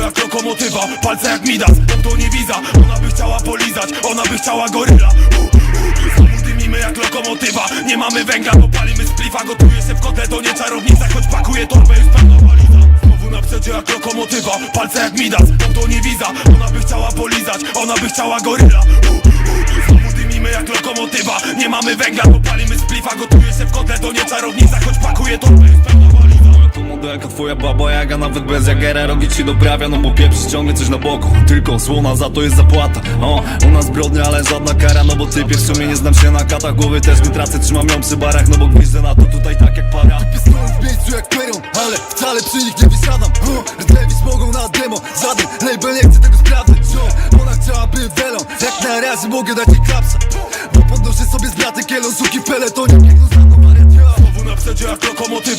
przedzie jak lokomotywa Palce jak Midas, to nie wiza. Ona by chciała polizać, ona by chciała goryla. Dymimy jak lokomotywa Nie mamy węgla, to palimy splifa Gotuje się w kotle, to nie czarownica Choć pakuje torbę, jest pełna waliza. Znowu na przedzie jak lokomotywa Palce jak Midas, to nie wiza. Ona by chciała polizać, ona by chciała goryla. Dymimy jak lokomotywa Nie mamy węgla, to palimy splifa Gotuje się w kotle, to nie czarownica Choć pakuje torbę, jest pełna waliza. To modelka twoja baba jaga nawet bez jagera rogi ci doprawia. No bo pieprz ciągnie coś na boku Tylko słona za to jest zapłata. O, u nas zbrodnia, ale żadna kara No bo typie w sumie nie znam się na katach. Głowy też nie tracę, trzymam ją przy barach No bo gwiżdżę na to tutaj tak jak para. Stoją w miejscu jak perion, ale wcale przy nich nie wysiadam. Rdlewić mogą na demo, żaden label nie chce tego sprawdzać. Ona chciałaby welon, jak na razie mogę dać jej klapsa Bo podnoszę sobie z bratem kielon, suki w peletonie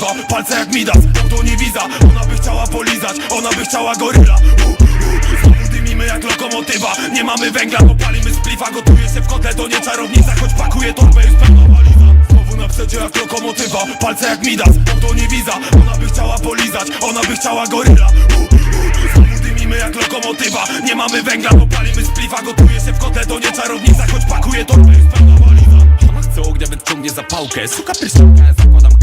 lokomotywa Palce jak Midas, to nie wiza. Ona by chciała polizać, ona by chciała goryla. U, jak lokomotywa. Nie mamy węgla, to palimy splifa Gotuje się w kotle, to nie czarownica Choć pakuje torbę, jest pełna waliza Znowu na przedzie jak lokomotywa. Palce jak Midas, to nie wiza. Ona by chciała polizać, ona by chciała goryla. U, Znowu dymimy jak lokomotywa. Nie mamy węgla, to palimy splifa Gotuje się w kotle, to nie czarownica Choć pakuje torbę, jest pełna waliza Ona chce ognia, więc ciągnie zapałkę Szuka pierścionka, ja zakładam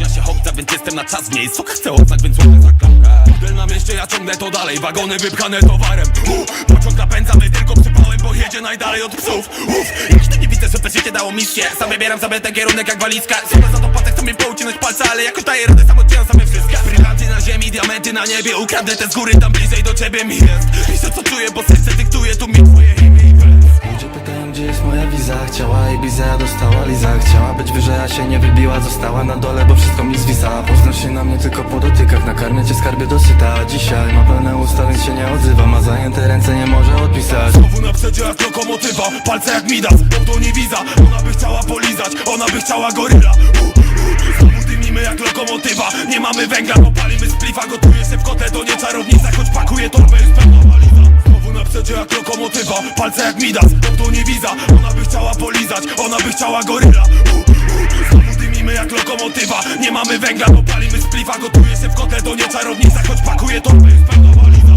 Spóźnia się chłopca, więc jestem na czas w niej Suka chce oddać, więc łapię za klamkę. Model na mieście, ja ciągnę to dalej. Wagony wypchane towarem. U, Pociąg napędzamy tylko przypałem Bo jedzie najdalej od psów. Uf, Nigdy nie widzę, że to życie dało misję Sam wybieram sobie ten kierunek jak walizka Sobie za to płacę, chcą mi poucinać palce Ale jakoś daję radę, sam odcinam sobie wszystko Brylanty na ziemi, diamenty na niebie. Ukradnę te z góry, tam bliżej do ciebie mi jest. Piszę co czuję, bo serce dyktuje Tu mi twoje a się nie wybiła Została na dole, bo wszystko mi zwisa. Poznasz się na mnie tylko po dotykach Nakarmię cię skarbie dosyta dzisiaj ma pełne usta, więc się nie odzywa. Ma zajęte ręce, nie może odpisać. Znowu na przedzie jak lokomotywa. Palce jak Midas, to nie wiza. Ona by chciała polizać, ona by chciała goryla. U, u, jak lokomotywa. Nie mamy węgla, to palimy splifa Gotuje się w kotle, to nie czarownica Choć pakuje torbę, Znowu na motywa Palce jak Midas, to nie wiza Ona by chciała polizać, ona by chciała goryla. U, u, jak lokomotywa. Nie mamy węgla, to palimy z pliwa. Gotuje się w kotle, to nie czarownica Choć pakuje to. Jest pełna waliza.